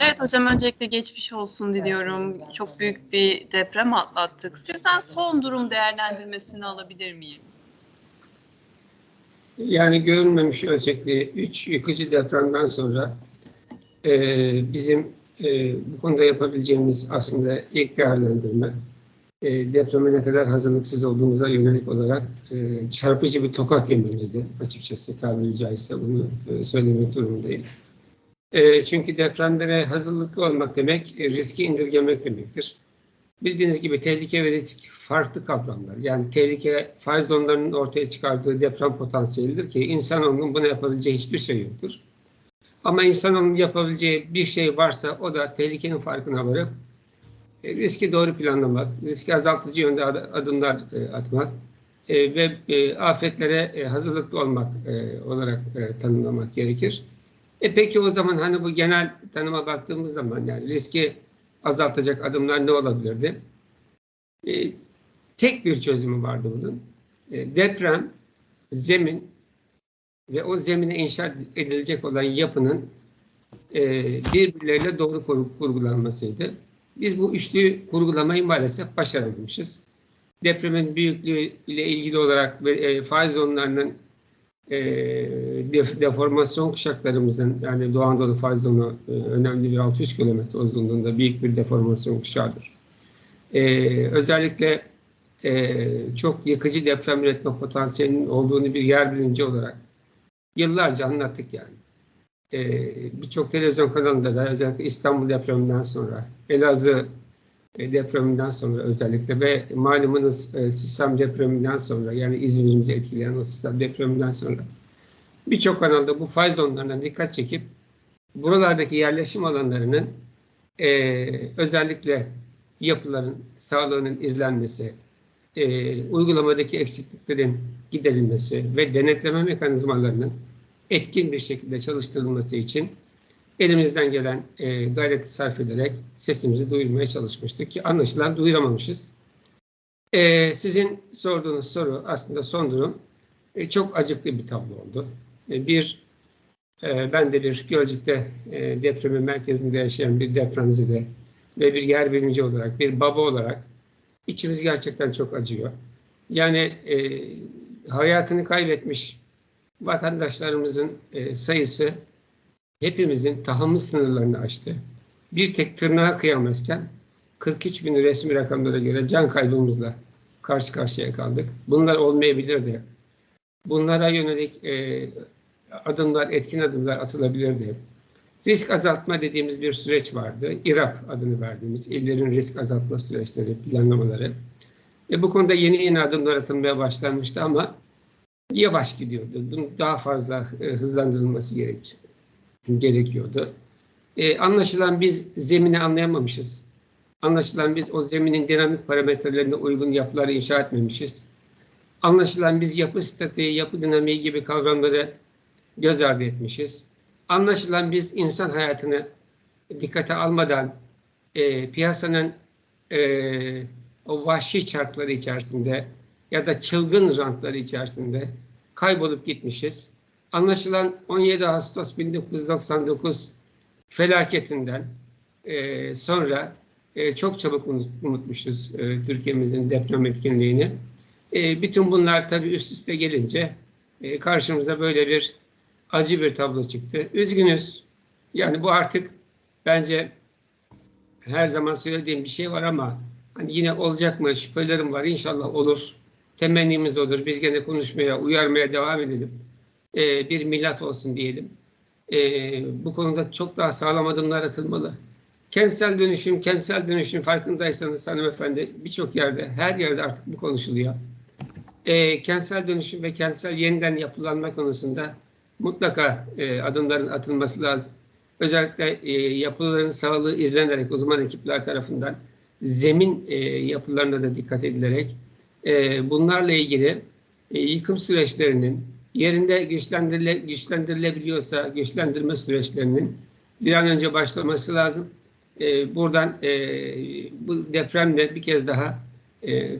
Evet hocam öncelikle geçmiş olsun diliyorum. Çok büyük bir deprem atlattık. Sizden son durum değerlendirmesini alabilir miyim? Yani görülmemiş ölçekli 3 yıkıcı depremden sonra e, bizim e, bu konuda yapabileceğimiz aslında ilk değerlendirme e, depreme ne kadar hazırlıksız olduğumuza yönelik olarak e, çarpıcı bir tokat yememizdi. Açıkçası tabiri caizse bunu e, söylemek durumundayım. E, çünkü depremlere hazırlıklı olmak demek e, riski indirgemek demektir. Bildiğiniz gibi tehlike ve risk farklı kavramlar. Yani tehlike faiz zonlarının ortaya çıkardığı deprem potansiyelidir ki insanoğlunun bunu yapabileceği hiçbir şey yoktur. Ama insanoğlunun yapabileceği bir şey varsa o da tehlikenin farkına varıp riski doğru planlamak, riski azaltıcı yönde ad- adımlar e, atmak e, ve e, afetlere e, hazırlıklı olmak e, olarak e, tanımlamak gerekir. E peki o zaman hani bu genel tanıma baktığımız zaman yani riski azaltacak adımlar ne olabilirdi? E, tek bir çözümü vardı bunun. E, deprem, zemin ve o zemine inşa edilecek olan yapının e, birbirleriyle doğru kur- kurgulanmasıydı. Biz bu üçlü kurgulamayı maalesef başaramamışız. Depremin büyüklüğü ile ilgili olarak e, faiz zonlarının e, def- deformasyon kuşaklarımızın yani Doğu Anadolu faiz zonu e, önemli bir 600 kilometre uzunluğunda büyük bir deformasyon kuşağıdır. E, özellikle e, çok yıkıcı deprem üretme potansiyelinin olduğunu bir yer bilinci olarak yıllarca anlattık yani. E, Birçok televizyon kanalında da özellikle İstanbul depreminden sonra, Elazığ e, depreminden sonra özellikle ve malumunuz e, Sistem depreminden sonra yani İzmir'imizi etkileyen o Sistem depreminden sonra birçok kanalda bu faiz zonlarına dikkat çekip buralardaki yerleşim alanlarının e, özellikle yapıların sağlığının izlenmesi, e, uygulamadaki eksikliklerin giderilmesi ve denetleme mekanizmalarının etkin bir şekilde çalıştırılması için elimizden gelen e, gayreti sarf ederek sesimizi duyurmaya çalışmıştık ki anlaşılan duyuramamışız. E, sizin sorduğunuz soru aslında son durum e, çok acıklı bir tablo oldu. E, bir, e, ben de bir Gölcük'te e, depremin merkezinde yaşayan bir depremzede ve bir yer bilimci olarak, bir baba olarak içimiz gerçekten çok acıyor. Yani e, hayatını kaybetmiş vatandaşlarımızın e, sayısı hepimizin tahammül sınırlarını aştı. Bir tek tırnağa kıyamazken 43 bin resmi rakamlara göre can kaybımızla karşı karşıya kaldık. Bunlar olmayabilirdi. Bunlara yönelik e, adımlar, etkin adımlar atılabilirdi. Risk azaltma dediğimiz bir süreç vardı. İRAP adını verdiğimiz illerin risk azaltma süreçleri, planlamaları. E, bu konuda yeni yeni adımlar atılmaya başlanmıştı ama yavaş gidiyordu. Bunun daha fazla e, hızlandırılması gerek, gerekiyordu. E, anlaşılan biz zemini anlayamamışız. Anlaşılan biz o zeminin dinamik parametrelerine uygun yapıları inşa etmemişiz. Anlaşılan biz yapı statiği, yapı dinamiği gibi kavramları göz ardı etmişiz. Anlaşılan biz insan hayatını dikkate almadan e, piyasanın e, o vahşi çarkları içerisinde ya da çılgın rantları içerisinde kaybolup gitmişiz. Anlaşılan 17 Ağustos 1999 felaketinden e, sonra e, çok çabuk unut, unutmuşuz e, Türkiye'mizin deprem etkinliğini. E, bütün bunlar tabii üst üste gelince e, karşımıza böyle bir acı bir tablo çıktı. Üzgünüz. Yani bu artık bence her zaman söylediğim bir şey var ama hani yine olacak mı şüphelerim var. İnşallah olur. Temennimiz olur. Biz gene konuşmaya, uyarmaya devam edelim. Ee, bir milat olsun diyelim. Ee, bu konuda çok daha sağlam adımlar atılmalı. Kentsel dönüşüm, kentsel dönüşüm farkındaysanız hanımefendi birçok yerde, her yerde artık bu konuşuluyor. Ee, kentsel dönüşüm ve kentsel yeniden yapılanma konusunda mutlaka e, adımların atılması lazım. Özellikle e, yapıların sağlığı izlenerek uzman ekipler tarafından zemin e, yapılarına da dikkat edilerek e, bunlarla ilgili e, yıkım süreçlerinin yerinde güçlendirile, güçlendirilebiliyorsa güçlendirme süreçlerinin bir an önce başlaması lazım. E, buradan bu depremle bir kez daha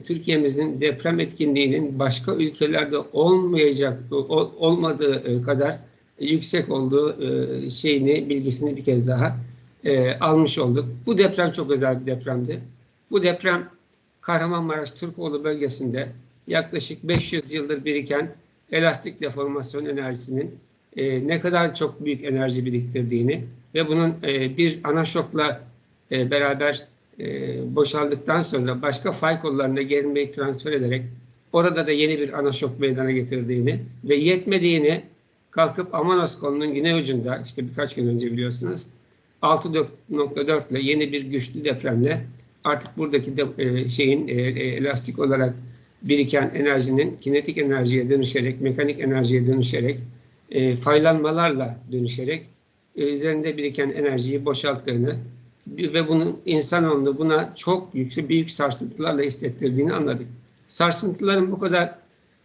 Türkiye'mizin deprem etkinliğinin başka ülkelerde olmayacak, ol, olmadığı kadar yüksek olduğu şeyini, bilgisini bir kez daha almış olduk. Bu deprem çok özel bir depremdi. Bu deprem Kahramanmaraş Türkoğlu bölgesinde yaklaşık 500 yıldır biriken elastik deformasyon enerjisinin e, ne kadar çok büyük enerji biriktirdiğini ve bunun e, bir ana şokla e, beraber e, boşaldıktan sonra başka fay kollarına gerilmeyi transfer ederek orada da yeni bir ana şok meydana getirdiğini ve yetmediğini kalkıp Amanos kolunun güney ucunda işte birkaç gün önce biliyorsunuz 6.4 ile yeni bir güçlü depremle artık buradaki de, e, şeyin e, e, elastik olarak biriken enerjinin kinetik enerjiye dönüşerek, mekanik enerjiye dönüşerek, e, faylanmalarla dönüşerek e, üzerinde biriken enerjiyi boşalttığını ve bunun insanoğlunu buna çok yüklü büyük sarsıntılarla hissettirdiğini anladık. Sarsıntıların bu kadar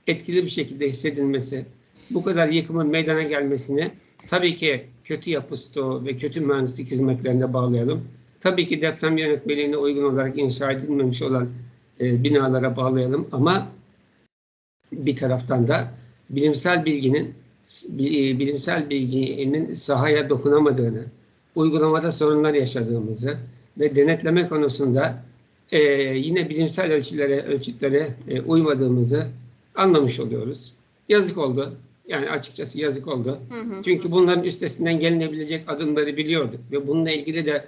etkili bir şekilde hissedilmesi, bu kadar yıkımın meydana gelmesini tabii ki kötü yapı ve kötü mühendislik hizmetlerine bağlayalım. Tabii ki deprem yönetmeliğine uygun olarak inşa edilmemiş olan e, binalara bağlayalım ama bir taraftan da bilimsel bilginin bi- bilimsel bilginin sahaya dokunamadığını, uygulamada sorunlar yaşadığımızı ve denetleme konusunda e, yine bilimsel ölçülere, ölçütlere e, uymadığımızı anlamış oluyoruz. Yazık oldu. Yani açıkçası yazık oldu. Hı hı. Çünkü bunların üstesinden gelinebilecek adımları biliyorduk ve bununla ilgili de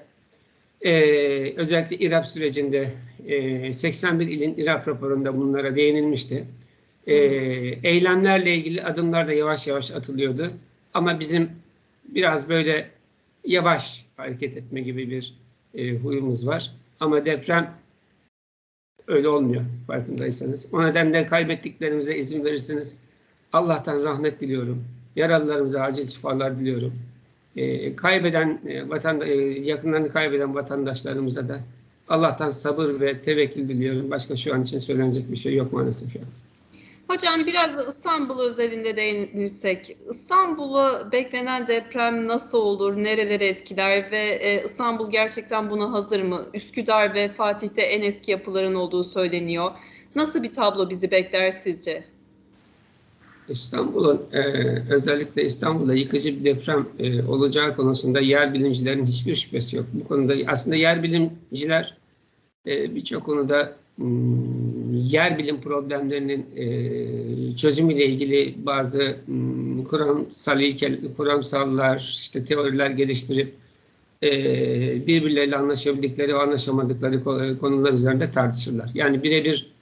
e, özellikle İRAP sürecinde e, 81 ilin İRAP raporunda bunlara değinilmişti. E, eylemlerle ilgili adımlar da yavaş yavaş atılıyordu. Ama bizim biraz böyle yavaş hareket etme gibi bir e, huyumuz var. Ama deprem öyle olmuyor farkındaysanız. O nedenle kaybettiklerimize izin verirsiniz. Allah'tan rahmet diliyorum. Yaralılarımıza acil şifalar diliyorum. E, kaybeden e, vatanda, e, yakınlarını kaybeden vatandaşlarımıza da Allah'tan sabır ve tevekkül diliyorum. Başka şu an için söylenecek bir şey yok maalesef. Yani. Hocam biraz İstanbul özelinde değinirsek, İstanbul'a beklenen deprem nasıl olur, nereleri etkiler ve e, İstanbul gerçekten buna hazır mı? Üsküdar ve Fatih'te en eski yapıların olduğu söyleniyor. Nasıl bir tablo bizi bekler sizce? İstanbul'un e, özellikle İstanbul'da yıkıcı bir deprem e, olacağı konusunda yer bilimcilerin hiçbir şüphesi yok. Bu konuda aslında yer bilimciler e, birçok konuda m, yer bilim problemlerinin e, çözümüyle ilgili bazı m, kuramsal ilkel, kuramsallar, işte teoriler geliştirip e, birbirleriyle anlaşabildikleri ve anlaşamadıkları ko- konular üzerinde tartışırlar. Yani birebir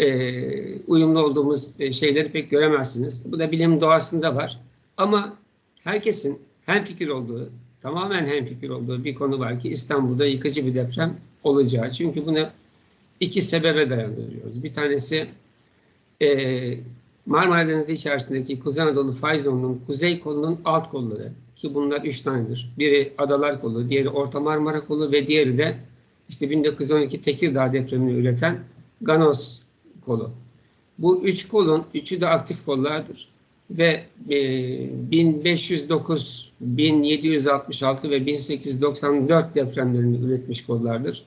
e, uyumlu olduğumuz e, şeyleri pek göremezsiniz. Bu da bilim doğasında var. Ama herkesin hemfikir olduğu, tamamen hemfikir olduğu bir konu var ki İstanbul'da yıkıcı bir deprem olacağı. Çünkü bunu iki sebebe dayandırıyoruz. Bir tanesi e, Marmara Denizi içerisindeki Kuzey Anadolu fay zonunun kuzey kolunun alt kolları ki bunlar üç tanedir. Biri Adalar kolu, diğeri Orta Marmara kolu ve diğeri de işte 1912 Tekirdağ depremini üreten Ganos kolu. Bu üç kolun üçü de aktif kollardır. Ve e, 1509, 1766 ve 1894 depremlerini üretmiş kollardır.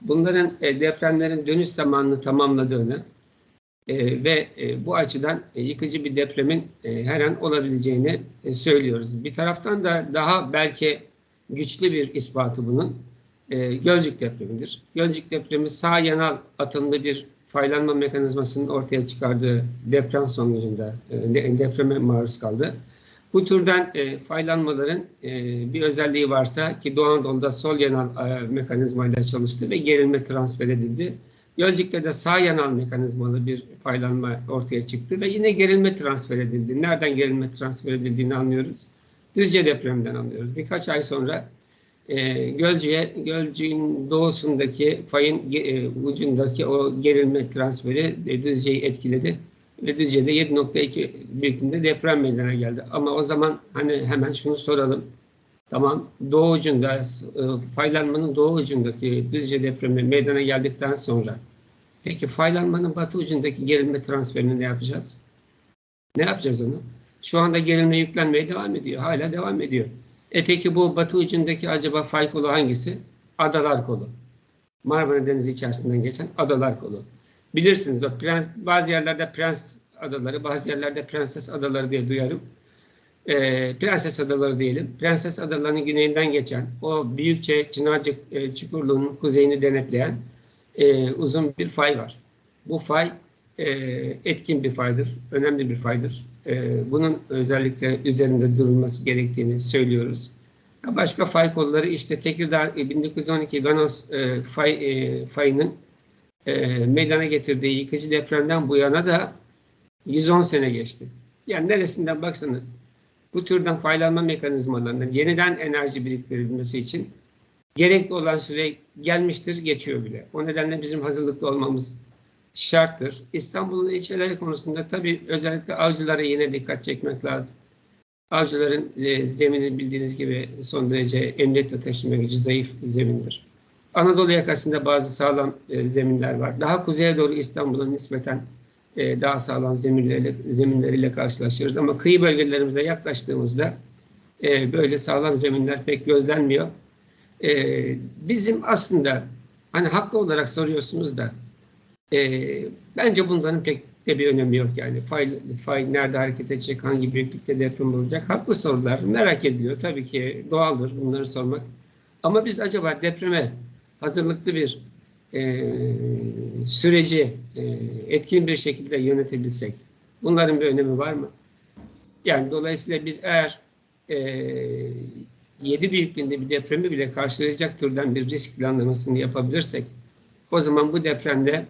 Bunların e, depremlerin dönüş zamanını tamamladığını e, ve e, bu açıdan e, yıkıcı bir depremin e, her an olabileceğini e, söylüyoruz. Bir taraftan da daha belki güçlü bir ispatı bunun e, Gölcük depremidir. Gölcük depremi sağ yanal atımlı bir faylanma mekanizmasının ortaya çıkardığı deprem sonucunda e, de- depreme maruz kaldı. Bu türden e, faylanmaların e, bir özelliği varsa ki Doğu Anadolu'da sol yanal e, mekanizmayla çalıştı ve gerilme transfer edildi. Gölcük'te de sağ yanal mekanizmalı bir faylanma ortaya çıktı ve yine gerilme transfer edildi. Nereden gerilme transfer edildiğini anlıyoruz. Düzce depreminden anlıyoruz. Birkaç ay sonra e, Gölcük'e, Gölcük'ün doğusundaki fayın e, ucundaki o gerilme transferi e, Düzce'yi etkiledi. Ve Düzce'de 7.2 büyüklüğünde deprem meydana geldi. Ama o zaman hani hemen şunu soralım. Tamam doğu ucunda, e, faylanmanın doğu ucundaki Düzce depremi meydana geldikten sonra peki faylanmanın batı ucundaki gerilme transferini ne yapacağız? Ne yapacağız onu? Şu anda gerilme yüklenmeye devam ediyor. Hala devam ediyor. E peki bu batı ucundaki acaba fay kolu hangisi? Adalar kolu. Marmara Denizi içerisinden geçen adalar kolu. Bilirsiniz o prens, bazı yerlerde prens adaları, bazı yerlerde prenses adaları diye duyarım. e, Prenses Adaları diyelim. Prenses Adaları'nın güneyinden geçen o büyükçe Çınarcık e, Çukurluğu'nun kuzeyini denetleyen e, uzun bir fay var. Bu fay e, etkin bir faydır, önemli bir faydır. E, bunun özellikle üzerinde durulması gerektiğini söylüyoruz. Başka fay kolları işte Tekirdağ e, 1912 Ganos e, fay, e, fayının e, meydana getirdiği yıkıcı depremden bu yana da 110 sene geçti. Yani neresinden baksanız bu türden faylanma mekanizmalarının yeniden enerji biriktirilmesi için gerekli olan süre gelmiştir, geçiyor bile. O nedenle bizim hazırlıklı olmamız şarttır. İstanbul'un ilçeleri konusunda tabii özellikle avcılara yine dikkat çekmek lazım. Avcıların e, zemini bildiğiniz gibi son derece emniyetle taşıma gücü zayıf zemindir. Anadolu yakasında bazı sağlam e, zeminler var. Daha kuzeye doğru İstanbul'a nispeten e, daha sağlam zeminleriyle, zeminleriyle karşılaşıyoruz. Ama kıyı bölgelerimize yaklaştığımızda e, böyle sağlam zeminler pek gözlenmiyor. E, bizim aslında hani haklı olarak soruyorsunuz da e, bence bunların pek de bir önemi yok yani. Fay, fay nerede hareket edecek, hangi büyüklükte deprem olacak? Haklı sorular, merak ediliyor. Tabii ki doğaldır bunları sormak. Ama biz acaba depreme hazırlıklı bir e, süreci e, etkin bir şekilde yönetebilsek, bunların bir önemi var mı? Yani dolayısıyla biz eğer e, 7 büyüklüğünde bir depremi bile karşılayacak türden bir risk planlamasını yapabilirsek, o zaman bu depremde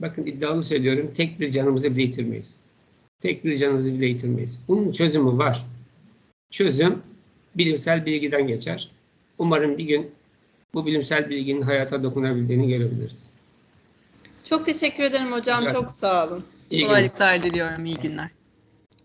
bakın iddialı söylüyorum tek bir canımızı bile yitirmeyiz. Tek bir canımızı bile yitirmeyiz. Bunun çözümü var. Çözüm bilimsel bilgiden geçer. Umarım bir gün bu bilimsel bilginin hayata dokunabildiğini görebiliriz. Çok teşekkür ederim hocam. Ederim. Çok sağ olun. İyi günler. Kolaylıklar diliyorum. İyi günler.